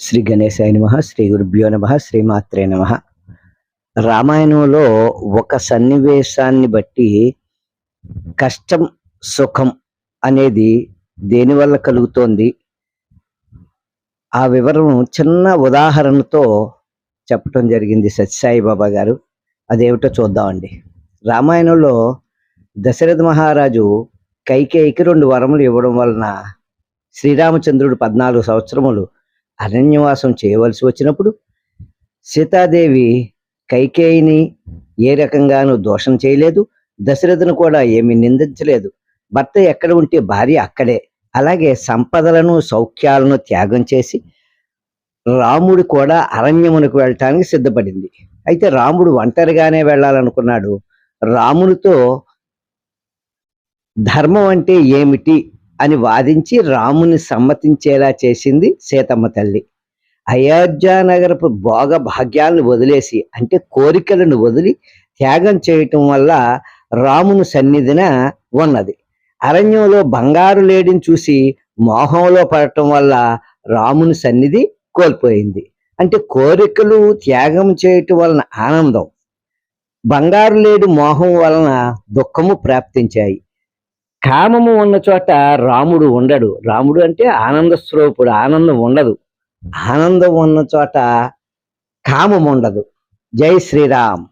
శ్రీ గణేశాయ నమ శ్రీ గురుభ్యో నమ శ్రీమాత్రే నమ. రామాయణంలో ఒక సన్నివేశాన్ని బట్టి కష్టం సుఖం అనేది దేనివల్ల కలుగుతోంది? ఆ వివరం చిన్న ఉదాహరణతో చెప్పటం జరిగింది సత్యసాయిబాబా గారు. అదేమిటో చూద్దామండి. రామాయణంలో దశరథ మహారాజు కైకేయికి రెండు వరములు ఇవ్వడం వలన శ్రీరామచంద్రుడు పద్నాలుగు సంవత్సరములు అరణ్యవాసం చేయవలసి వచ్చినప్పుడు సీతాదేవి కైకేయిని ఏ రకంగానూ దోషం చేయలేదు దశరథను కూడా ఏమీ నిందించలేదు. భర్త ఎక్కడ ఉంటే భార్య అక్కడే. అలాగే సంపదలను సౌఖ్యాలను త్యాగం చేసి రాముడు కూడా అరణ్యమునకు వెళ్ళటానికి సిద్ధపడింది. అయితే రాముడు ఒంటరిగానే వెళ్ళాలనుకున్నాడు. రామునితో ధర్మం అంటే ఏమిటి? అని వాదించి రాముని సమ్మతించేలా చేసింది సీతమ్మ తల్లి. అయోధ్యానగరపు భోగ భాగ్యాలను వదిలేసి అంటే కోరికలను వదిలి త్యాగం చేయటం వల్ల రాముని సన్నిధిన ఉన్నది. అరణ్యంలో బంగారు లేడిని చూసి మోహంలో పడటం వల్ల రాముని సన్నిధి కోల్పోయింది. అంటే కోరికలు త్యాగం చేయటం వలన ఆనందం. బంగారు లేడి మోహం వలన దుఃఖము ప్రాప్తించాయి. కామము ఉన్న చోట రాముడు ఉండడు. రాముడు అంటే ఆనంద స్వరూపుడు ఆనందం ఉండదు. ఆనందం ఉన్న చోట కామం ఉండదు. జై శ్రీరామ్.